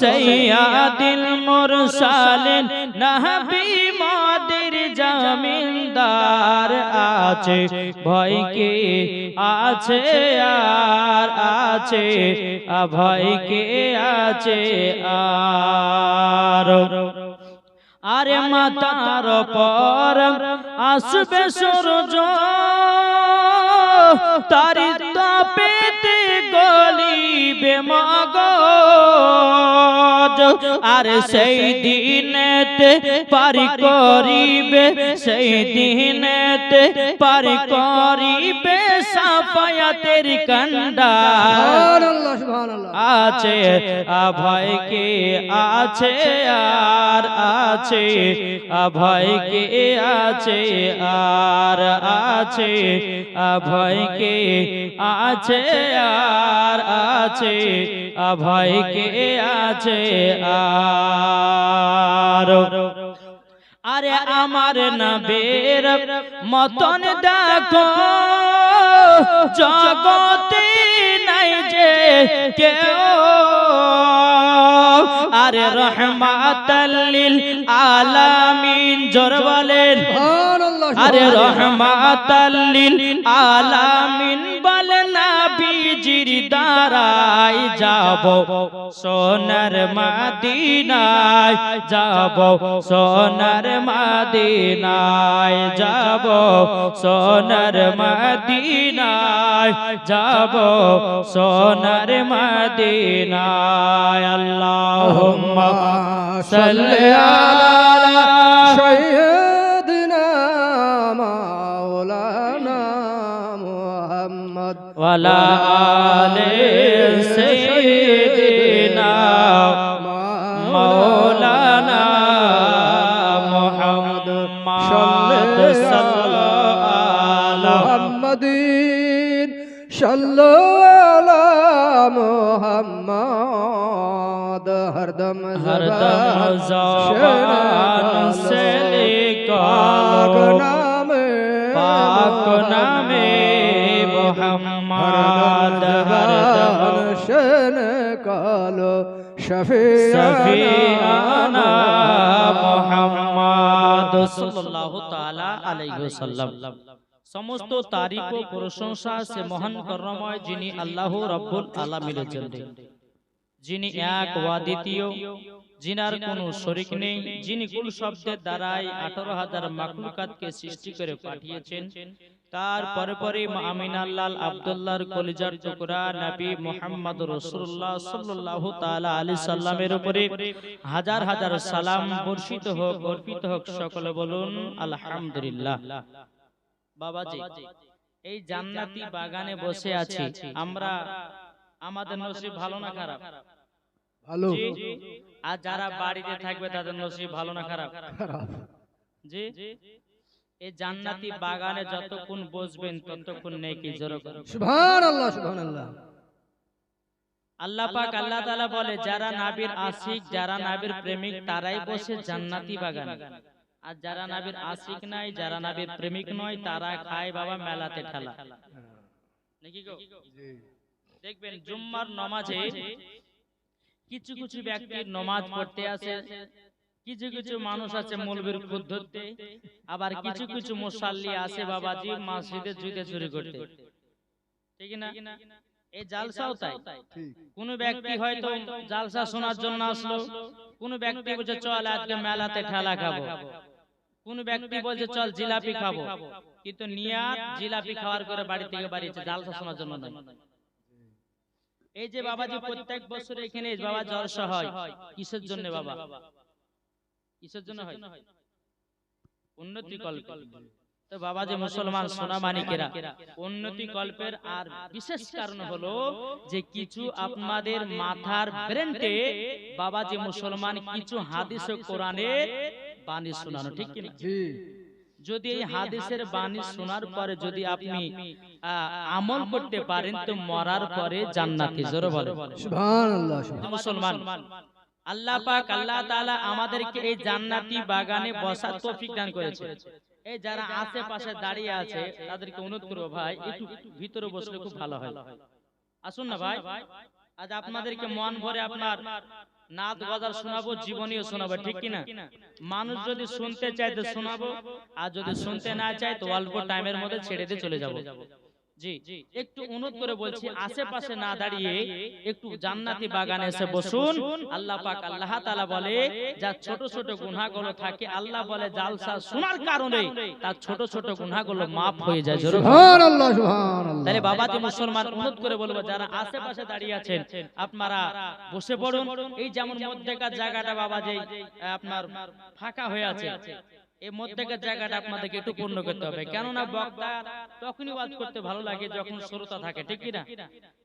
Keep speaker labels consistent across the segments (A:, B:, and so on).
A: সৈয়াদিল মুরসালিন মাদের জমিনদার আছে। ভয় কে আছে আর আছে? ভয় কে আছে আর? আরে মাতার পর আসবে সূর্য তারি তাপেতে গলিবে মগ আর সেই দিনেতে পারি করিবে সেই দিনেতে পারি করিবে সাফায়াতের কন্ডা।
B: সুবহানাল্লাহ সুবহানাল্লাহ।
A: আছে কে আছে আর আছে। অভয় কে আছে আর আছে। অভয় কে আছে আর আছে। অভয় কে আছে আর আরে আমার নবের মতন দেখো জগতে নাই যে কেউ। আরে রহমাতাল্লিল আলামিন জোর বলেন। আরে। রহমাতাল্লিল আলামিন নবীজির দ্বারাই যাব। সোনার মাদিনায় যাব। সোনার মাদিনায় যাব। সোনার মাদিনায় যাব। সোনার মাদিনায়। আল্লাহুম্মা সাল্লি আলা
B: সাইয়্যিদ
A: وعلى آل سيدنا مولانا محمد صلى
B: محمد صلى على محمد ہردم ہردم
A: زبان
B: سے
A: لکھا پاک نام پاک نام সমস্ত তারিখ ও প্রশংসা সে মহান কর্মময় যিনি আল্লাহ রব্বুল যিনি এক ওয়া দ্বিতীয় যিনার কোনো শরিক নেই যিনি কুল শব্দের দ্বারাই আঠারো হাজার মাকলুকাতকে সৃষ্টি করে পাঠিয়েছেন তার পরে পরে আমিনাল্লাল আব্দুল্লাহর কলিজার টুকরা নবী মোহাম্মদ রসুল্লাহ সাল্লাল্লাহু তাআলা আলাইহি সাল্লামের উপরে হাজার হাজার সালাম বর্ষিত হোক অর্পিত হোক সকলে বলুন আলহামদুলিল্লাহ। বাবাজি এই জান্নাতি বাগানে বসে আছি। আমরা আমাদের নসিব ভালো না খারাপ?
B: ভালো।
A: আর যারা বাড়িতে থাকবে তাদের নসিব ভালো না খারাপ?
B: খারাপ।
A: জি। এই জান্নাতি বাগানে যতক্ষণ বসবেন ততক্ষণ নেকি জোর
B: সুবহানাল্লাহ সুবহানাল্লাহ।
A: আল্লাহ পাক আল্লাহ তাআলা বলে যারা নাবির আশিক যারা নাবির প্রেমিক তারাই বসে জান্নাতি বাগানে। আর যারা নাবির আশিক নাই যারা নাবির প্রেমিক নয় তারা খায় বাবা মেলাতে ঠেলা। নাকি গো? দেখবেন জুম্মার নমাজে কিছু কিছু ব্যক্তির নমাজ পড়তে আসে কিছু কিছু মানুষ আছে মৌলবীর খুদ ধরতে আবার কিছু কিছু মুসাল্লি আছে বাবাজি মসজিদে জুতে চুরি করতে ঠিক না? এই জালসাও তাই। কোন ব্যক্তি হয়তো জালসা শোনার জন্য আসলো। কোন ব্যক্তি বলছে চল আজকে মেলাতে ঠেলা খাব। কোন ব্যক্তি বলছে চল জিলাপি খাব। কিন্তু নিয়াত জিলাপি খাওয়ার করে বাড়ি থেকে বাড়িছে জালসা শোনার জন্য নয় এই যে বাবাজি প্রত্যেক বছর এখানে বাবা জলসা হয়। কিসের জন্য বাবা কিসের জন্য হয়। উন্নতি কল্প। তো বাবা যে মুসলমান সোনা মানিকেরা উন্নতি কল্পের আর বিশেষ কারণ হলো যে কিছু আপনাদের মাথার ব্রেনতে বাবা যে মুসলমান কিছু হাদিস ও কোরআনের বাণী শোনানো ঠিক কিনা? যদি এই হাদিসের বাণী শোনার পরে যদি আপনি আমল করতে পারেন তো মরার পরে জান্নাতি জোরে বলে
B: সুবহানাল্লাহ সুবহানাল্লাহ।
A: মুসলমান আল্লাহ পাক আল্লাহ তাআলা আমাদেরকে এই জান্নাতি বাগানে বসার তৌফিক দান করেছে। এই যারা আশেপাশে দাঁড়িয়ে আছে তাদেরকে অনুরোধ করব ভাই একটু ভিতরে বসলে খুব ভালো হয়। আসুন না ভাই। আজ আপনাদেরকে মন ভরে আপনার নাদ গজাল শোনাবো জীবনীও শোনাবো ঠিক কিনা? মানুষ যদি শুনতে চায় তো শোনাবো আর যদি শুনতে না চায় তো অল্প টাইমের মধ্যে ছেড়ে দিয়ে চলে যাব। জি একটু অনুরোধ করে বলছি আশেপাশে না দাঁড়িয়ে একটু জান্নাতি বাগানে এসে বসুন। আল্লাহ পাক আল্লাহ তাআলা বলে যা ছোট ছোট গুনাহগুলো থাকে আল্লাহ বলে জালসা শোনার কারণে তার ছোট ছোট গুনাহগুলো হয়ে যায়। জোরে বলুন।
B: সুবহানাল্লাহ। সুবহানাল্লাহ
A: তাহলে বাবাজি মুসলমান অনুরোধ করে বলব যারা আশেপাশে দাঁড়িয়ে আছেন আপনারা বসে পড়ুন। এই যেমন মধ্যেকার জায়গাটা বাবাজি আপনার ফাঁকা হয়ে আছে। এই মধ্যেকার জায়গাটা আপনাদেরকে একটু পূর্ণ করতে হবে। কেননা বক্তা তখনই ওয়াজ করতে ভালো লাগে যখন শ্রোতা থাকে ঠিক কিনা?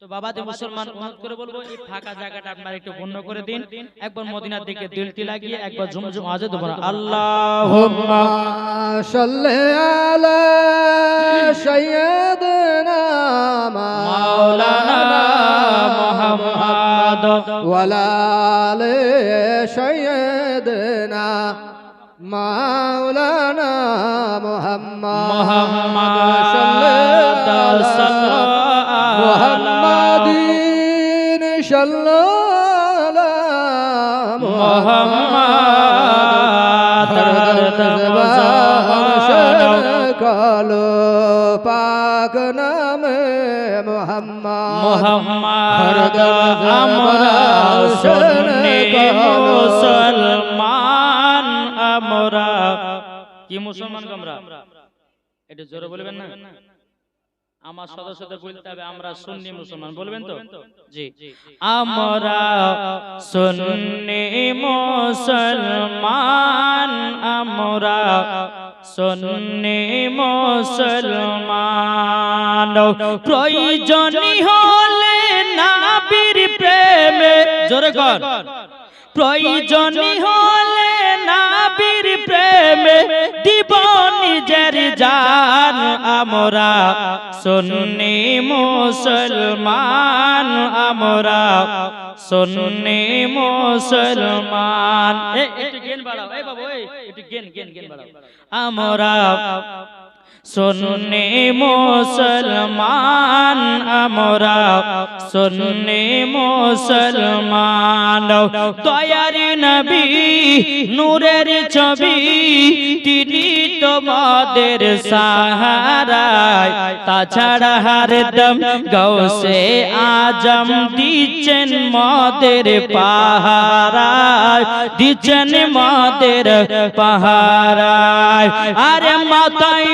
A: তো বাবা যে মুসলমান ওয়াজ করে বলব এই ফাঁকা জায়গাটা আপনারা একটু পূর্ণ করে দিন। একবার মদিনার দিকে দিলটি লাগিয়ে একবার ঝুমঝুম
B: আজে
A: তোমরা আল্লাহুম্মা
B: সাল্লি আলা সাইয়্যিদিনা মাওলানা মুহাম্মাদ
A: ওয়ালা
B: আলি
A: সাইয়্যিদিনা
B: মোহাম্মদ মোহাম্মদিন সাল্লাম মোহাম্মদ কালো পাক নামে মোহাম্মদ
A: মোহাম্মদ আমরা শুনে মোসল কি মুসলমান আমরা এটা জোরে বলবেন না? আমার সদস্যদের বলতে হবে আমরা সুন্নি মুসলমান। বলবেন তো? জি। আমরা সুন্নি মুসলমান আমরা সুন্নি মুসলমান। প্রয়োজনী হলে নাবির প্রেমে জোরে কর। প্রয়োজনী হলে প্রেমে দিব নিজের জান। আমরা সুন্নি মুসলমান আমরা সুন্নি মুসলমান। আমরা সুন্নি মুসলমান আমরা সুন্নি মুসলমান দয়ার নবী নূরের ছবি তিনি তোমাদের সাহারায়। তাছাড়া হরদম গৌসে আজম দিচ্ছেন মদের পাহারায়। দিচ্ছেন মদের পাহারায়। আরে মাতাই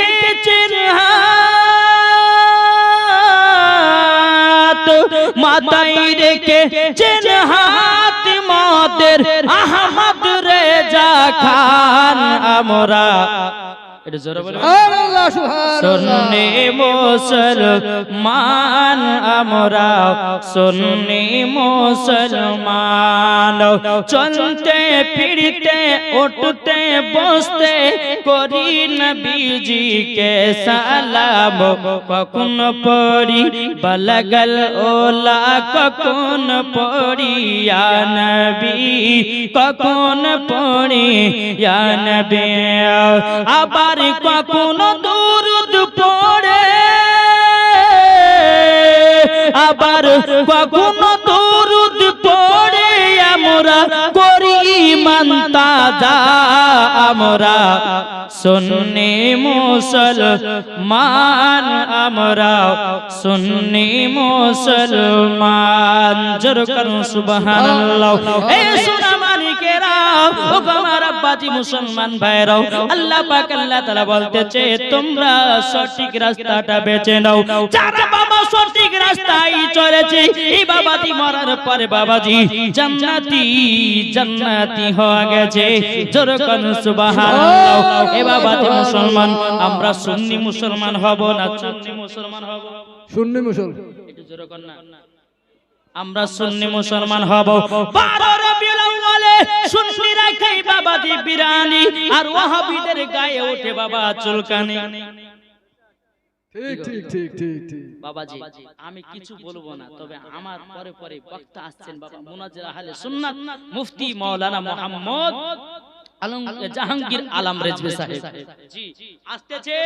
A: রেখেছেন হাত মাতাই রেখেছেন হাত মদের আহমদ রেজা খান আমরা এটা জোরে বলে। সুন্নি মুসলমান আমরা সুন্নি মুসলমান। চলতে ফিরতে উঠতে বসতে করি নবীজি কে সালাম। কখন পড়ি বলগল ওলা কখন পড়ি ইয়া নবী। কখন পড়ি ইয়া নবী। আবার কখনো দূরদ পড়ে। আবার কখনো দূরদ পড়ে। আমরা করি মানতা আমরা সুন্নি মুসলমান। আমরা সুন্নি মুসলমান। জোর করুন সুবহানাল্লাহ। এই সোনা মালিকেরা ও আমার আব্বাজি মুসলমান ভাইরাও আল্লাহ পাক আল্লাহ তাআলা বলতেছে তোমরা সঠিক রাস্তাটা বেছে নাও। যারা বাবা সঠিক রাস্তায় চলেছে এই বাবাজি মরার পরে বাবাজি জান্নাতি জান্নাতি হয়ে গেছে। জোর করুন সুবহানাল্লাহ। এ বাবাজি মুসলমান আমরা সুন্নি মুসলমান হব না সুন্নি মুসলমান হব?
B: সুন্নি মুসল
A: একটু জোরে কর না। আমরা সুন্নি মুসলমান হব। বারো রবিউল আউয়ালে খাই বাবা দি বিরানি আর ওয়াহাবিদের গায়ে ওঠে বাবা চুলকানি।
B: ঠিক ঠিক ঠিক ঠিক ঠিক।
A: বাবাজি আমি কিছু বলব না তবে আমার পরে পরে বক্তা আসছেন বাবা মুনাজির আহলে সুন্নাত মুফতি মাওলানা মোহাম্মদ আলম জাহাঙ্গীর আলম সাহেব। জি। আসতেছে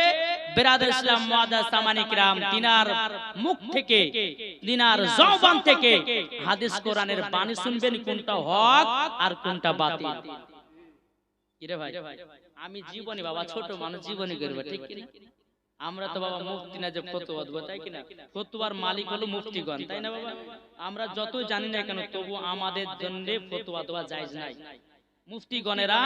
A: বেরাদার ইসলাম মুআদ্দাস সামানি কিরাম দিনার মুখ থেকে দিনার জবান থেকে হাদিস কোরআনের বাণী শুনবেন কোনটা হক আর কোনটা বাতিল। কিরে ভাই আমি জীবনী বাবা ছোট মানুষ জীবনী করবে ঠিক কি না? আমরা তো বাবা মুফতি না যে ফতোয়া দেবো তাই কিনা? ফতোয়ার মালিক হলো মুফতিগণ তাই না বাবা? আমরা যতই জানি না কেন তবু আমাদের জন্য ফতোয়া দেওয়া জায়েজ নাই। মুফতিগণেরা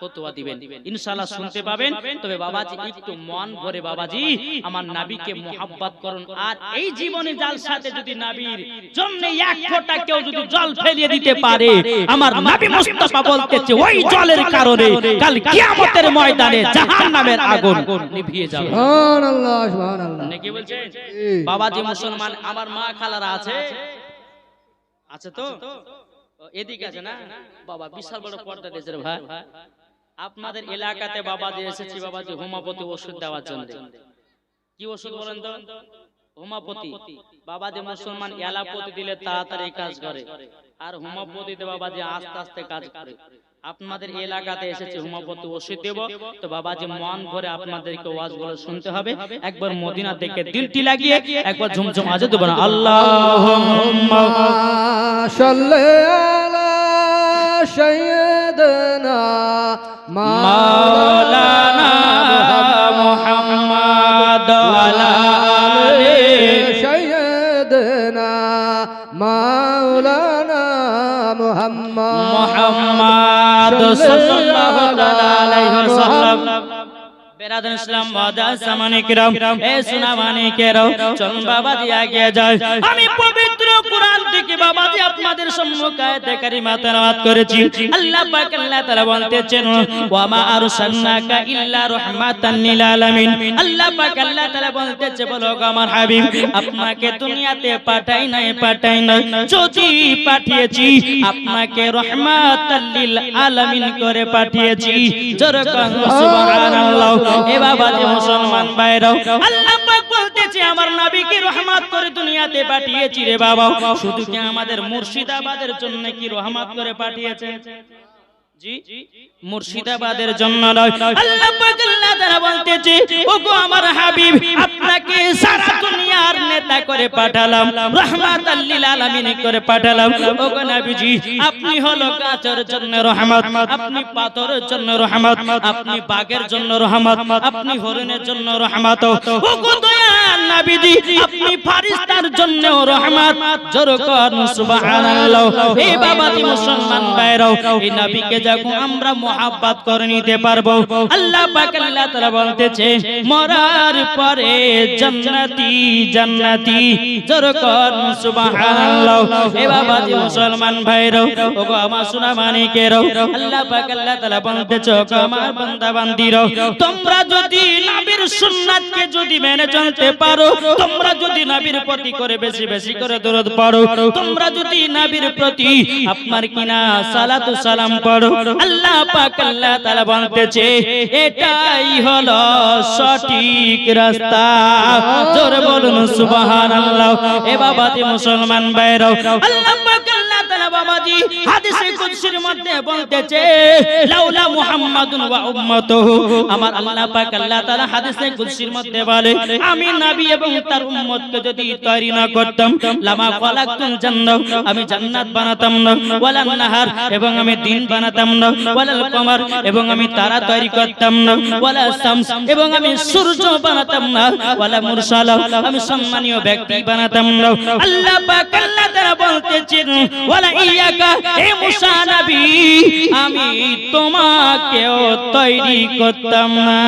A: ফতোয়া দিবেন। ইনশাআল্লাহ শুনতে পাবেন। তবে বাবাজি একটু মন ভরে বাবাজি আমার নাবিকে মোহাব্বত করুন। আর এই জীবনে জাল সাথে যদি নাবির জন্য এক ফোঁটা কেউ যদি জল ফেলিয়ে দিতে পারে আমার নাবি মুস্তাফা বলতেছে ওই জলের কারণে কাল কিয়ামতের ময়দানে জাহান্নামের আগুন নিভিয়ে যাবে।
B: সুবহানাল্লাহ সুবহানাল্লাহ।
A: নাকি বলছেন বাবাজি মুসলমান আমার মা খালারা আছে। আছে তো? এদিকে আছে না? বাবা বিশাল বড় পর্দা দিয়েছে ভাই। আপনাদের এলাকাতে বাবা যে এসেছি বাবা যে হোমাপতি ওষুধ দেওয়ার জন্য। কি ওষুধ বলেন তো? হোমাপতি বাবা যে মুসলমান এলাপতি দিলে তাড়াতাড়ি কাজ করে। আর হোমাপতি দে বাবা যে আস্তে আস্তে কাজ করে। আপনাদের এলাকাতে এসেছে হোমাপতি ওষুধ দেব। তো বাবা যে মন ভরে আপনাদেরকে ওয়াজ বলে শুনতে হবে। একবার মদিনা থেকে দিলটি লাগিয়ে একবার ঝুমঝুম আজ দেব না আল্লাহ
B: سيدنا
A: مولانا محمد وعلى آله
B: سيدنا مولانا محمد
A: মোহাম্মদ সাল্লাল্লাহু তাআলা আলাইহি ওয়াসাল্লাম বেরাদান ইসলাম ওয়াদা সামানে কিরাম এ সোনা মানে কেরাও চল বাবা দি আগে যায় আমি পবিত্র দি আপনাদের সম্মুখে আয়াতে করেছি। আল্লাহ পাক আল্লাহ তাআলা বলতেছেন ওয়া মা আরসালনাকা ইল্লা রাহমাতান লিল আলামিন। আল্লাহ পাক আল্লাহ তাআলা বলতেছে, বলো আমার হাবিব, আপনাকে দুনিয়াতে পাঠাই নাই পাঠাই নাই। যদি পাঠিয়েছি, আপনাকে লিল আলামিন করে পাঠিয়েছি। জোরকান সুবহানাল্লাহ। এ বাবা যে মুসলমান ভাইরাও, আল্লাহ পাক বলতেছে, আমার নবীকে রহমত করে দুনিয়াতে পাঠিয়েছি রে বাবা। শুধু কি আমাদের মুর্শিদাবাদের জন্য কি রহমত করে পাঠিয়েছে জি মুর্শিদাবাদের জন্য আল্লাহ বলতেছে, ওগো আমার হাবিব, আপনাকে সারা দুনিয়ার নেতা করে পাঠালাম রহমাতাল লিল আলামিন করে পাঠালাম। ওগো নবীজি, আপনি হলো গাছের জন্য রহমত, আপনি পাথরের জন্য রহমত, আপনি বাঘের জন্য রহমত, আপনি হরিণের জন্য রহমত। ওগো দয়ার নবীজি, আপনি ফারিস্তার জন্য রহমত। জোর কর, সুবহানাল্লাহ। এই বাবাজি মুসলমান ভাইরাও, এই নবীকে যখন আমরা মোহাব্বত করে নিতে পারব, আল্লাহ পাক আল্লাহ তাআলা বলতেছে, মরার পরে জান্নাতি জান্নাতি জোর কর সুবহানাল্লাহ মুসলমান আমার আল্লাহ পাক আল্লাহ তাআলা বলতেছে আমার বান্দা তোমরা যদি নবীর যদি মেনে চলতে পারো, তোমরা যদি নবীর প্রতি করে বেশি বেশি করে দরুদ পড়ো, তোমরা যদি নবীর প্রতি আপনার কিনা সালাম পড়ো, আল্লাহ পাক আল্লাহ তাআলা বলতেছে, এটাই হলো সঠিক রাস্তা। জোরে বলুন সুবহানাল্লাহ। এ বাবাজি মুসলমান বাইরে আল্লাহ তাআলা বাবাজি হাদিসে কুদসির মধ্যে বলতেছে লাউলা মুহাম্মাদুন ওয়া উম্মাতুহু। আমার আল্লাহ পাক আল্লাহ তাআলা হাদিসে কুদসির মধ্যে বলে আমি নবী এবং তার উম্মতকে যদি তৈরি না করতাম লামা খালাকতুল জান্নাহ আমি জান্নাত বানাতাম না ওয়ালান নাহার এবং আমি দিন বানাতাম না ওয়ালাল কমার এবং আমি তারা তৈরি করতাম না ওয়ালা শামস এবং আমি সূর্য বানাতাম না ওয়ালা মুরসালা আমি সম্মানীয় ব্যক্তি বানাতাম না আল্লাহ পাক আল্লাহ তাআলা বলতেছেন ওয়ালা মুসা নবী আমি তোমাকেও তৈরি করতাম না।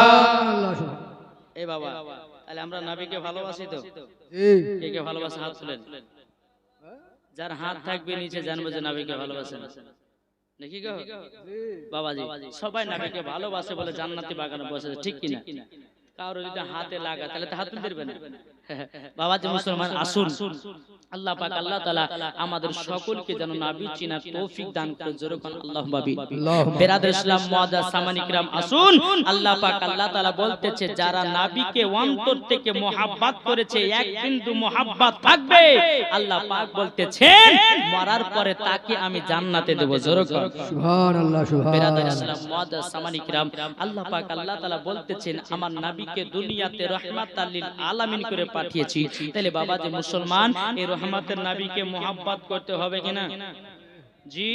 B: সুবহানাল্লাহ সুবহানাল্লাহ।
A: এ বাবা তাহলে আমরা নবীকে ভালোবাসি তো? কে কে ভালোবাসে? হাত তুলেন। যার হাত থাকবে নিচে জানব যে নবীকে ভালোবাসেন। নাকি গো? বাবাজি সবাই নবীকে ভালোবাসে বলে জান্নাতি বাগানে বসে ঠিক কিনা? কারও যদি হাতে লাগা তাহলে তো হাত তুলতে পারবে না। বাবাজি মুসলমান আসুন। আল্লাহ পাক আল্লাহ তাআলা আমাদের সকলকে যেন নাবি চিনার তৌফিক দান করে জোরে কোন আল্লাহ বাবি বেরাদর ইসলাম মুআদ্দাস সামানি কিরাম আসুন। আল্লাহ পাক আল্লাহ তাআলা বলতেছে যারা নাবিকে অন্তর থেকে মোহাব্বত করেছে এক বিন্দু মোহাব্বত থাকবে। আল্লাহ পাক বলতেছেন মরার পরে তাকে আমি জান্নাতে দেব। জোরে কোন।
B: সুবহান। আল্লাহ
A: বেরাদার ইসলাম মুআদ্দাস সামানি কিরাম আল্লাহ পাক আল্লাহ তাআলা বলতেছেন আমার নবীকে দুনিয়াতে রহমাতাল লিল আলামিন করে পাঠিয়েছি। তাহলে বাবা যে মুসলমান এই রহমতের নাবিকে মোহাব্বত করতে হবে কিনা? জি?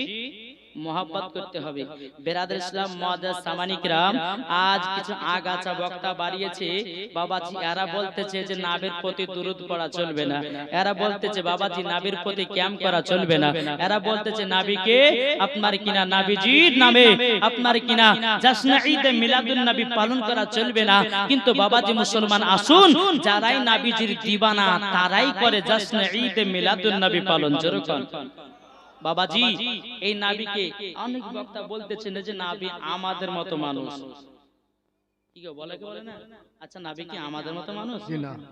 A: মোহাব্বত করতে হবে। বেরাদার ইসলাম মুআদ্দাস সামানি কিরাম আজ কিছু আগাছা বক্তা বাড়িয়েছে। বাবাজি এরা বলতেছে যে নাবের প্রতি দুরুদ পড়া চলবে না। এরা বলতেছে বাবাজি নাবির প্রতি ক্যাম্প করা চলবে না। এরা বলতেছে নাবিকে আপনার কিনা নাবিজির নামে আপনার কিনা জাসনা ঈদে মিলাদুন নবী পালন করা চলবে না। কিন্তু বাবাজি মুসলমান আসুন যারাই নাবিজির দিবানা তারাই করে জাসনা ঈদে মিলাদুন নবী পালন যেরকম বাবাজি এই নাবিকে অনেক বক্তা বলতেছেন যে নাবি আমাদের মতো মানুষ। কি বলে বলে না? আচ্ছা নাবি কি আমাদের মতো মানুষ?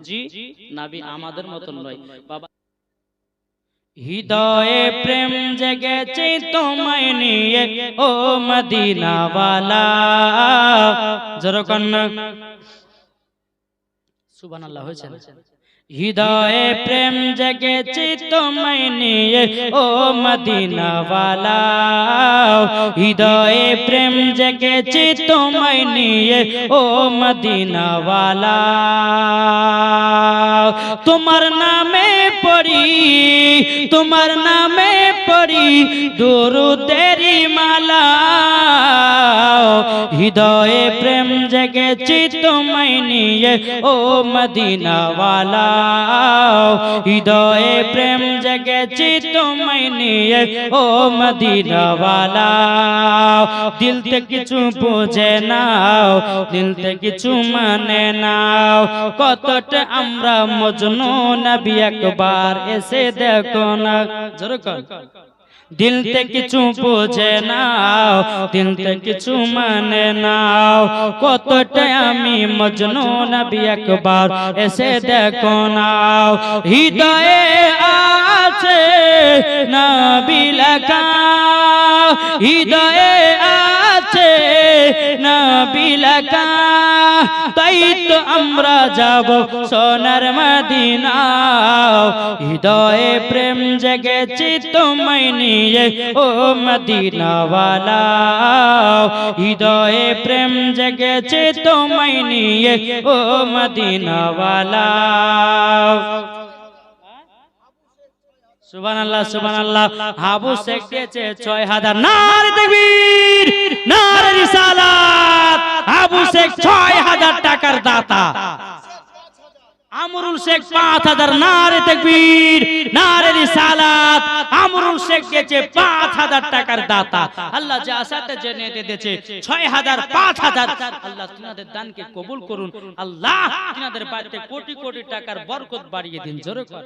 B: জি
A: জি নাবি আমাদের মতো নয়। বাবা হৃদয়ে প্রেম জেগেছে তোমায় নিয়ে। ও মদিনাওয়ালা। সুবহানাল্লাহ হয়েছে না? হৃদয়ে প্রেম জেগেছে তোমায় নিয়ে, ও মদিনাওয়ালা। হৃদয়ে প্রেম জেগেছে তোমায় নিয়ে, ও মদিনাওয়ালা। তোমার নামে পড়ি, তোমার নামে পড়ি দুরুদেরি মালা। হৃদয়ে প্রেম জেগেছি তোমায় নিয়ে, ও মদিনাওয়ালা। হৃদয়ে প্রেম জেগেছি তোমায় নিয়ে, ও মদিনাওয়ালা। দিল কিছু বোঝে নাও, দিল কিছু মানে নাও। কতটা আমরা মজনু নবী একবার এসে দেখো না। জোরে কর। দিল থেকে কিছু বোঝে নাও দিল থেকে কিছু মানে নাও। কতটা আমি মজনু নবী একবার এসে দেখো নাও। হৃদয়ে আছে নবী লেখা। হৃদয়ে আছে নবী তাই তো আমরা যাব সোনার মদিনা হৃদয়ে প্রেম জেগেছি তোমায় নিয়ে, ও মদিনাওয়ালা হৃদয়ে প্রেম জেগেছে তোমায় নিয়ে, ও মদিনাওয়ালা সুবহানাল্লাহ সুবহানাল্লাহ। হাবু শেখ দিয়েছে 6000 নারে তাকবীর নারে রিসালাত হাবু শেখ 6000 টাকার দাতা। আমরুল শেখ পাঁচ হাজার নারে তকবীর নারে রিসালাত আমরুল শেখ গেছে পাঁচ হাজার টাকার দাতা। আল্লাহ যা আসাতে জেনে দিয়েছে, ছয় হাজার, পাঁচ হাজার। আল্লাহ তিনাদের দানকে কবুল করুন। আল্লাহ তিনাদের বাড়িতে কোটি কোটি টাকার বরকত বাড়িয়ে দিন। জোরে কর।